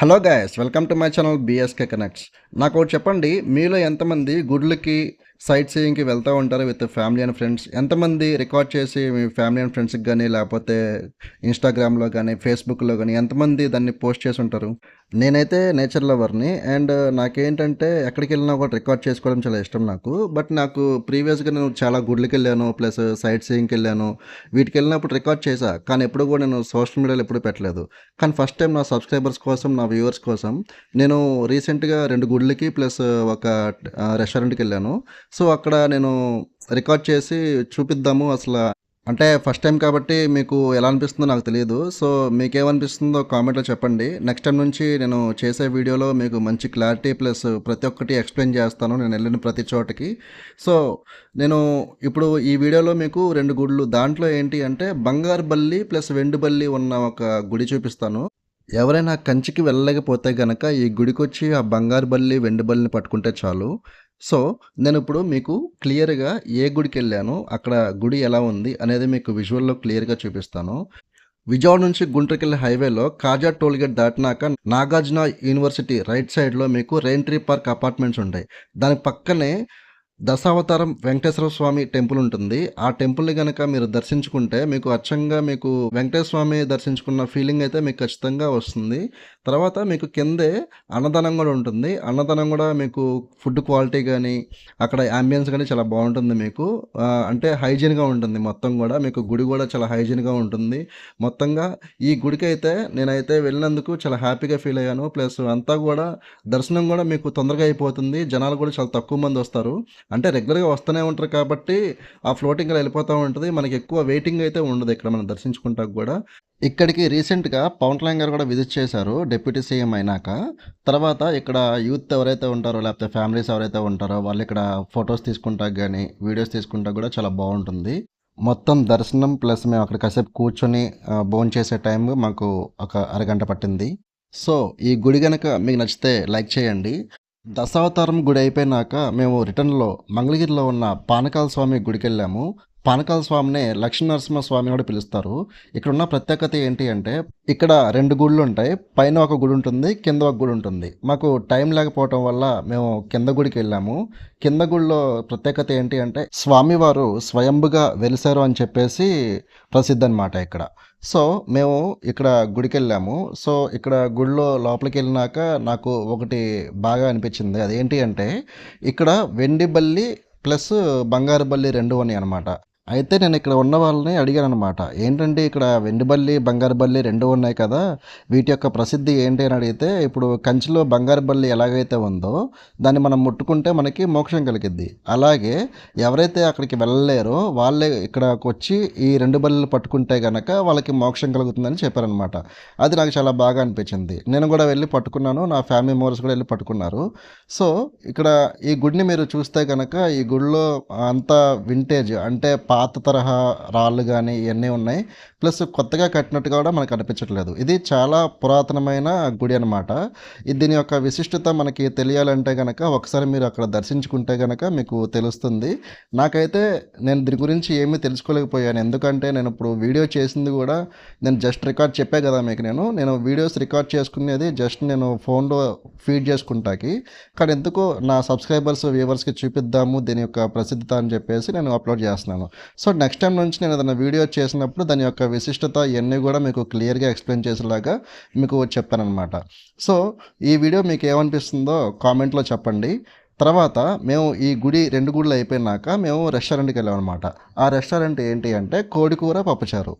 Hello guys welcome to my channel BSK connects. నాకు ఒకటి చెప్పండి మీలో ఎంతమంది గుడ్లకి సైట్ సీయింగ్కి వెళ్తూ ఉంటారు విత్ ఫ్యామిలీ అండ్ ఫ్రెండ్స్. ఎంతమంది రికార్డ్ చేసి మీ ఫ్యామిలీ అండ్ ఫ్రెండ్స్కి కానీ లేకపోతే ఇన్స్టాగ్రామ్లో కానీ ఫేస్బుక్లో కానీ ఎంతమంది దాన్ని పోస్ట్ చేసి ఉంటారు? నేనైతే నేచర్ లవర్ని అండ్ నాకేంటంటే ఎక్కడికి వెళ్ళినా కూడా రికార్డ్ చేసుకోవడం చాలా ఇష్టం నాకు. బట్ నాకు ప్రీవియస్గా నేను చాలా గుడ్లకి వెళ్ళాను ప్లస్ సైట్ సీయింగ్కి వెళ్ళాను వీటికి వెళ్ళినప్పుడు రికార్డ్ చేశా. కానీ ఎప్పుడు కూడా నేను సోషల్ మీడియాలో ఎప్పుడు పెట్టలేదు. కానీ ఫస్ట్ టైం నా సబ్స్క్రైబర్స్ కోసం నా వ్యూవర్స్ కోసం నేను రీసెంట్గా రెండు గుడ్లకి ప్లస్ ఒక రెస్టారెంట్కి వెళ్ళాను సో అక్కడ నేను రికార్డ్ చేసి చూపిద్దాము అసలు. అంటే ఫస్ట్ టైం కాబట్టి మీకు ఎలా అనిపిస్తుందో నాకు తెలియదు సో మీకేమనిపిస్తుందో కామెంట్లో చెప్పండి. నెక్స్ట్ టైం నుంచి నేను చేసే వీడియోలో మీకు మంచి క్లారిటీ ప్లస్ ప్రతి ఒక్కటి ఎక్స్ప్లెయిన్ చేస్తాను. నేను వెళ్ళిన ప్రతి చోటకి. సో నేను ఇప్పుడు ఈ వీడియోలో మీకు రెండు గుళ్ళు దాంట్లో ఏంటి అంటే బంగారు బల్లి ప్లస్ వెండుబల్లి ఉన్న ఒక గుడి చూపిస్తాను. ఎవరైనా కంచికి వెళ్ళలేకపోతే గనక ఈ గుడికొచ్చి ఆ బంగారు బల్లి వెండి బల్లిని పట్టుకుంటే చాలు. సో నేను ఇప్పుడు మీకు క్లియర్గా ఏ గుడికి వెళ్ళాను అక్కడ గుడి ఎలా ఉంది అనేది మీకు విజువల్లో క్లియర్గా చూపిస్తాను. విజయవాడ నుంచి గుంటూరుకెళ్ళే హైవేలో కాజా టోల్గేట్ దాటినాక నాగార్జున యూనివర్సిటీ రైట్ సైడ్లో మీకు రెయిన్ ట్రీ పార్క్ అపార్ట్మెంట్స్ ఉంటాయి. దాని పక్కనే దశావతారం వెంకటేశ్వర స్వామి టెంపుల్ ఉంటుంది. ఆ టెంపుల్ని కనుక మీరు దర్శించుకుంటే మీకు అచ్చంగా మీకు వెంకటేశ్వర స్వామి దర్శించుకున్న ఫీలింగ్ అయితే మీకు ఖచ్చితంగా వస్తుంది. తర్వాత మీకు కిందే అన్నదానం కూడా ఉంటుంది. అన్నదానం కూడా మీకు ఫుడ్ క్వాలిటీ కానీ అక్కడ అంబియన్స్ కానీ చాలా బాగుంటుంది మీకు. అంటే హైజీన్గా ఉంటుంది మొత్తం కూడా. మీకు గుడి కూడా చాలా హైజీన్గా ఉంటుంది. మొత్తంగా ఈ గుడికి అయితే నేనైతే వెళ్ళినందుకు చాలా హ్యాపీగా ఫీల్ అయ్యాను. ప్లస్ అంతా కూడా దర్శనం కూడా మీకు తొందరగా అయిపోతుంది. జనాలు కూడా చాలా తక్కువ మంది వస్తారు. అంటే రెగ్యులర్గా వస్తూనే ఉంటారు కాబట్టి ఆ ఫ్లోటింగ్ అలా వెళ్ళిపోతూ ఉంటుంది. మనకి ఎక్కువ వెయిటింగ్ అయితే ఉండదు ఇక్కడ మనం దర్శించుకుంటాక కూడా. ఇక్కడికి రీసెంట్గా పవన్ కళ్యాణ్ గారు కూడా విజిట్ చేశారు డిప్యూటీ సీఎం అయినాక. తర్వాత ఇక్కడ యూత్ ఎవరైతే ఉంటారో లేకపోతే ఫ్యామిలీస్ ఎవరైతే ఉంటారో వాళ్ళు ఇక్కడ ఫొటోస్ తీసుకుంటా కానీ వీడియోస్ తీసుకుంటా కూడా చాలా బాగుంటుంది. మొత్తం దర్శనం ప్లస్ మేము అక్కడ కాసేపు కూర్చొని భోజనం చేసే టైం మాకు ఒక అరగంట పట్టింది. సో ఈ గుడి కనుక మీకు నచ్చితే లైక్ చేయండి. దశావతారం గుడి అయిపోయినాక మేము రిటర్న్లో మంగళగిరిలో ఉన్న పానకాల స్వామి గుడికి వెళ్ళాము పానకాల స్వామినే లక్ష్మీనరసింహ స్వామి కూడా పిలుస్తారు. ఇక్కడ ఉన్న ప్రత్యేకత ఏంటి అంటే ఇక్కడ రెండు గుళ్ళు ఉంటాయి. పైన ఒక గుడి ఉంటుంది కింద ఒక గుడి ఉంటుంది. మాకు టైం లేకపోవటం వల్ల మేము కింద గుడికి వెళ్ళాము. కింద గుడిలో ప్రత్యేకత ఏంటి అంటే స్వామివారు స్వయంభుగా వెలిసారు అని చెప్పేసి ప్రసిద్ధి అనమాట ఇక్కడ. సో మేము ఇక్కడ గుడికి వెళ్ళాము. సో ఇక్కడ గుడిలో లోపలికి వెళ్ళినాక నాకు ఒకటి బాగా అనిపించింది. అదేంటి అంటే ఇక్కడ వెండి బల్లి ప్లస్ బంగారు బల్లి రెండు ఉన్నాయి అనమాట అయితే నేను ఇక్కడ ఉన్న వాళ్ళని అడిగాను అనమాట ఏంటంటే ఇక్కడ వెండిబల్లి బంగారుబల్లి బంగారు బల్లి రెండు ఉన్నాయి కదా? వీటి యొక్క ప్రసిద్ధి ఏంటి అని అడిగితే ఇప్పుడు కంచిలో బంగారు బల్లి ఎలాగైతే ఉందో దాన్ని మనం ముట్టుకుంటే మనకి మోక్షం కలిగిద్ది. అలాగే ఎవరైతే అక్కడికి వెళ్ళలేరో వాళ్ళే ఇక్కడకు వచ్చి ఈ రెండు బల్లిలు పట్టుకుంటే కనుక వాళ్ళకి మోక్షం కలుగుతుందని చెప్పారనమాట అది నాకు చాలా బాగా అనిపించింది. నేను కూడా వెళ్ళి పట్టుకున్నాను. నా ఫ్యామిలీ మెంబర్స్ కూడా వెళ్ళి పట్టుకున్నారు. సో ఇక్కడ ఈ గుడిని మీరు చూస్తే కనుక ఈ గుడిలో అంతా వింటేజ్ అంటే పాత తరహా రాళ్ళు కానీ ఇవన్నీ ఉన్నాయి. ప్లస్ కొత్తగా కట్టినట్టుగా కూడా మనకు అనిపించట్లేదు. ఇది చాలా పురాతనమైన గుడి అనమాట దీని యొక్క విశిష్టత మనకి తెలియాలంటే కనుక ఒకసారి మీరు అక్కడ దర్శించుకుంటే కనుక మీకు తెలుస్తుంది. నాకైతే నేను దీని గురించి ఏమీ తెలుసుకోలేకపోయాను. ఎందుకంటే నేను ఇప్పుడు వీడియో చేసింది కూడా నేను జస్ట్ రికార్డ్ చెప్పే కదా మీకు నేను. నేను వీడియోస్ రికార్డ్ చేసుకునేది జస్ట్ నేను ఫోన్లో ఫీడ్ చేసుకుంటాకి. కానీ ఎందుకో నా సబ్స్క్రైబర్స్ వ్యూవర్స్కి చూపిద్దాము దీని యొక్క ప్రసిద్ధత అని చెప్పేసి నేను అప్లోడ్ చేస్తున్నాను. సో నెక్స్ట్ టైం నుంచి నేను ఏదైనా వీడియో చేసినప్పుడు దాని యొక్క విశిష్టత ఇవన్నీ కూడా మీకు క్లియర్గా ఎక్స్ప్లెయిన్ చేసేలాగా మీకు చెప్పానమాట సో ఈ వీడియో మీకు ఏమనిపిస్తుందో కామెంట్లో చెప్పండి. తర్వాత మేము ఈ గుడి రెండు గుడులు అయిపోయినాక మేము రెస్టారెంట్కి వెళ్ళామన్నమాట. అనమాట ఆ రెస్టారెంట్ ఏంటి అంటే కోడికూర పప్పుచారు.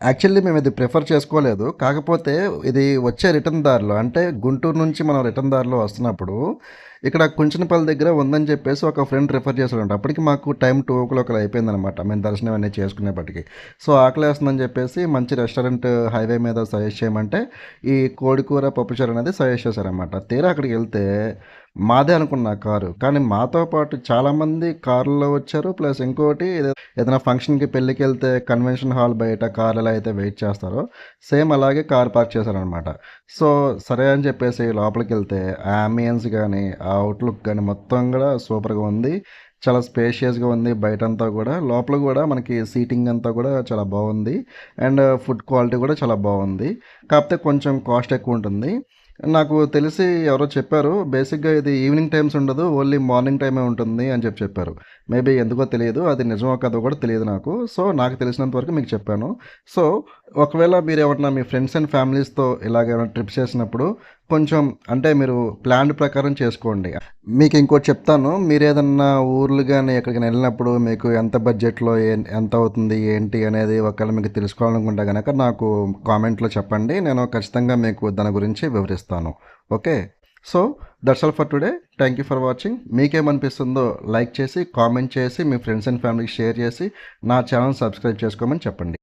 యాక్చువల్లీ మేము ఇది ప్రిఫర్ చేసుకోలేదు. కాకపోతే ఇది వచ్చే రిటర్న్ దారిలో అంటే గుంటూరు నుంచి మనం రిటర్న్ దారిలో వస్తున్నప్పుడు ఇక్కడ కుంచనపల్లి దగ్గర ఉందని చెప్పేసి ఒక ఫ్రెండ్ రిఫర్ చేశాడంట. అప్పటికి మాకు టైం టూ ఓ క్లాక్ అయిపోయిందనమాట మేము దర్శనం అనేది చేసుకునేప్పటికి. సో ఆకలి వేస్తుందని చెప్పేసి మంచి రెస్టారెంట్ హైవే మీద సజెస్ట్ చేయమంటే ఈ కోడికూర పప్పుచారు అనేది సజెస్ట్ చేశారనమాట తీరా అక్కడికి వెళ్తే మాదే అనుకున్న కారు. కానీ మాతో పాటు చాలామంది కారులో వచ్చారు. ప్లస్ ఇంకోటి ఏదైనా ఫంక్షన్కి పెళ్ళికి వెళ్తే కన్వెన్షన్ హాల్ బయట కార్లు ఎలా అయితే వెయిట్ చేస్తారో సేమ్ అలాగే కార్ పార్క్ చేశారనమాట సో సరే అని చెప్పేసి లోపలికి వెళ్తే ఆ అంబియన్స్ కానీ ఆ అవుట్లుక్ కానీ మొత్తం కూడా సూపర్గా ఉంది చాలా స్పేషియస్గా ఉంది బయటంతా కూడా లోపల కూడా మనకి సీటింగ్ అంతా కూడా చాలా బాగుంది అండ్ ఫుడ్ క్వాలిటీ కూడా చాలా బాగుంది కాకపోతే కొంచెం కాస్ట్ ఎక్కువ ఉంటుంది నాకు తెలిసి ఎవరో చెప్పారు. బేసిక్‌గా ఇది ఈవినింగ్ టైమ్స్ ఉండదు. ఓన్లీ మార్నింగ్ టైమే ఉంటుంది అని చెప్పి చెప్పారు. మేబీ ఎందుకో తెలియదు. అది నిజమో కాదో కూడా తెలియదు నాకు. సో, నాకు తెలిసినంత వరకు మీకు చెప్పాను. సో, ఒకవేళ మీరు ఎవరన్నా మీ ఫ్రెండ్స్ అండ్ ఫ్యామిలీస్‌తో ఇలాగ ఏమైనా ట్రిప్స్ చేసినప్పుడు కొంచెం అంటే మీరు ప్లాన్డ్ ప్రకారం చేసుకోండి. మీకు ఇంకోటి చెప్తాను. మీరు ఏదన్నా ఊర్లు కానీ ఎక్కడికైనా వెళ్ళినప్పుడు మీకు ఎంత బడ్జెట్‌లో ఏ ఎంత అవుతుంది ఏంటి అనేది ఒకవేళ మీకు తెలుసుకోవాలనుకుంటే కనుక నాకు కామెంట్‌లో చెప్పండి. నేను ఖచ్చితంగా మీకు దాని గురించి వివరిస్తాను. Okay. So, that's all for today. Thank you for watching. మీకేమనిపిస్తుందో like చేసి, కామెంట్ చేసి, మీ ఫ్రెండ్స్ అండ్ ఫ్యామిలీకి షేర్ చేసి, నా ఛానల్ సబ్స్క్రైబ్ చేసుకోమని చెప్పండి.